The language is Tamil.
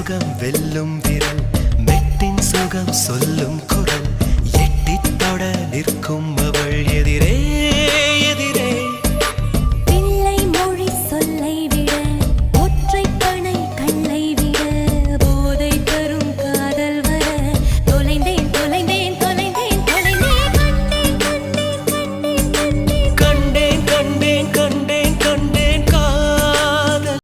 சுகம் வெல்லும் விரல் மெட்டின் சுகம் சொல்லும் குரல் எட்டித்தொட நிற்கும்